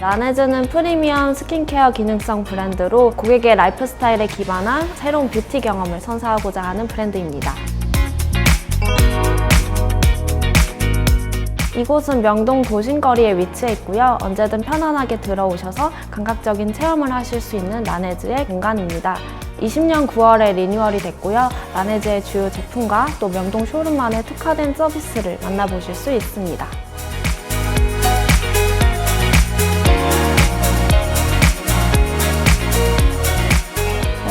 라네즈는 프리미엄 스킨케어 기능성 브랜드로 고객의 라이프 스타일에 기반한 새로운 뷰티 경험을 선사하고자 하는 브랜드입니다. 이곳은 명동 도심거리에 위치해 있고요. 언제든 편안하게 들어오셔서 감각적인 체험을 하실 수 있는 라네즈의 공간입니다. 20년 9월에 리뉴얼이 됐고요. 라네즈의 주요 제품과 또 명동 쇼룸만의 특화된 서비스를 만나보실 수 있습니다.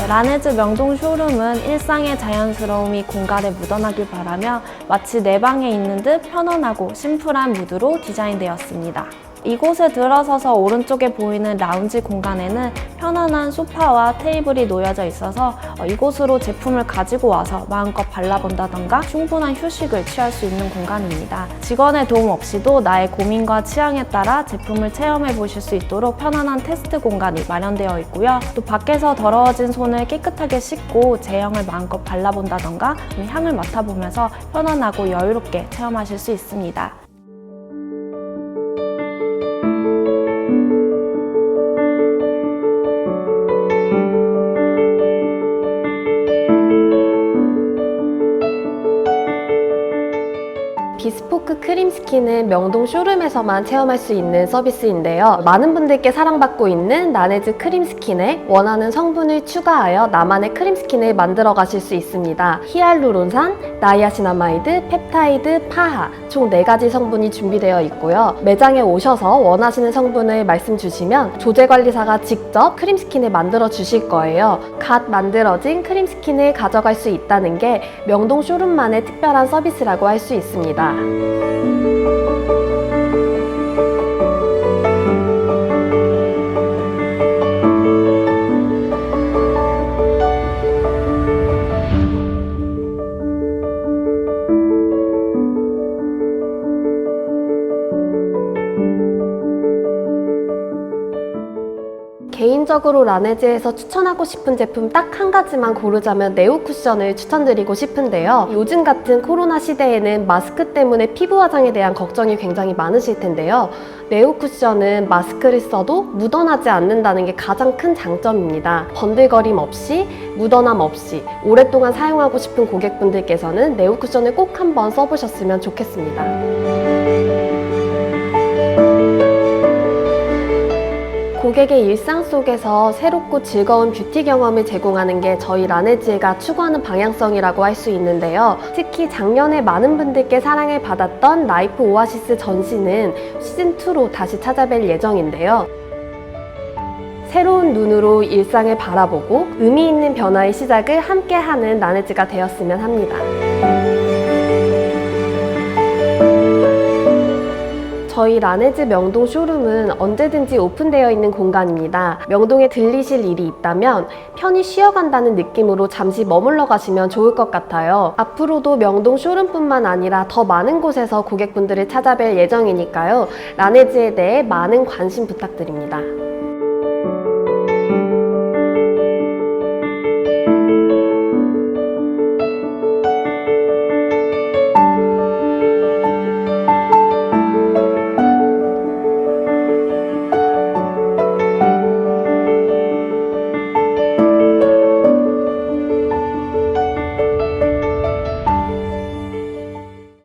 라네즈 명동 쇼룸은 일상의 자연스러움이 공간에 묻어나길 바라며 마치 내 방에 있는 듯 편안하고 심플한 무드로 디자인되었습니다. 이곳에 들어서서 오른쪽에 보이는 라운지 공간에는 편안한 소파와 테이블이 놓여져 있어서 어, 이곳으로 제품을 가지고 와서 마음껏 발라본다던가 충분한 휴식을 취할 수 있는 공간입니다. 직원의 도움 없이도 나의 고민과 취향에 따라 제품을 체험해 보실 수 있도록 편안한 테스트 공간이 마련되어 있고요. 또 밖에서 더러워진 손을 깨끗하게 씻고 제형을 마음껏 발라본다던가 향을 맡아보면서 편안하고 여유롭게 체험하실 수 있습니다. 비스포크 크림 스킨은 명동 쇼룸에서만 체험할 수 있는 서비스인데요. 많은 분들께 사랑받고 있는 라네즈 크림 스킨에 원하는 성분을 추가하여 나만의 크림 스킨을 만들어 가실 수 있습니다. 히알루론산, 나이아시나마이드, 펩타이드, 파하 총 4가지 성분이 준비되어 있고요. 매장에 오셔서 원하시는 성분을 말씀 주시면 조제 관리사가 직접 크림 스킨을 만들어 주실 거예요. 갓 만들어진 크림 스킨을 가져갈 수 있다는 게 명동 쇼룸만의 특별한 서비스라고 할 수 있습니다. う。 개인적으로 라네즈에서 추천하고 싶은 제품 딱 한 가지만 고르자면 네오 쿠션을 추천드리고 싶은데요. 요즘 같은 코로나 시대에는 마스크 때문에 피부 화장에 대한 걱정이 굉장히 많으실 텐데요. 네오 쿠션은 마스크를 써도 묻어나지 않는다는 게 가장 큰 장점입니다. 번들거림 없이 묻어남 없이 오랫동안 사용하고 싶은 고객분들께서는 네오 쿠션을 꼭 한번 써보셨으면 좋겠습니다. 고객의 일상 속에서 새롭고 즐거운 뷰티 경험을 제공하는 게 저희 라네즈가 추구하는 방향성이라고 할 수 있는데요. 특히 작년에 많은 분들께 사랑을 받았던 라이프 오아시스 전시는 시즌2로 다시 찾아뵐 예정인데요. 새로운 눈으로 일상을 바라보고 의미 있는 변화의 시작을 함께하는 라네즈가 되었으면 합니다. 저희 라네즈 명동 쇼룸은 언제든지 오픈되어 있는 공간입니다. 명동에 들리실 일이 있다면 편히 쉬어간다는 느낌으로 잠시 머물러 가시면 좋을 것 같아요. 앞으로도 명동 쇼룸뿐만 아니라 더 많은 곳에서 고객분들을 찾아뵐 예정이니까요. 라네즈에 대해 많은 관심 부탁드립니다.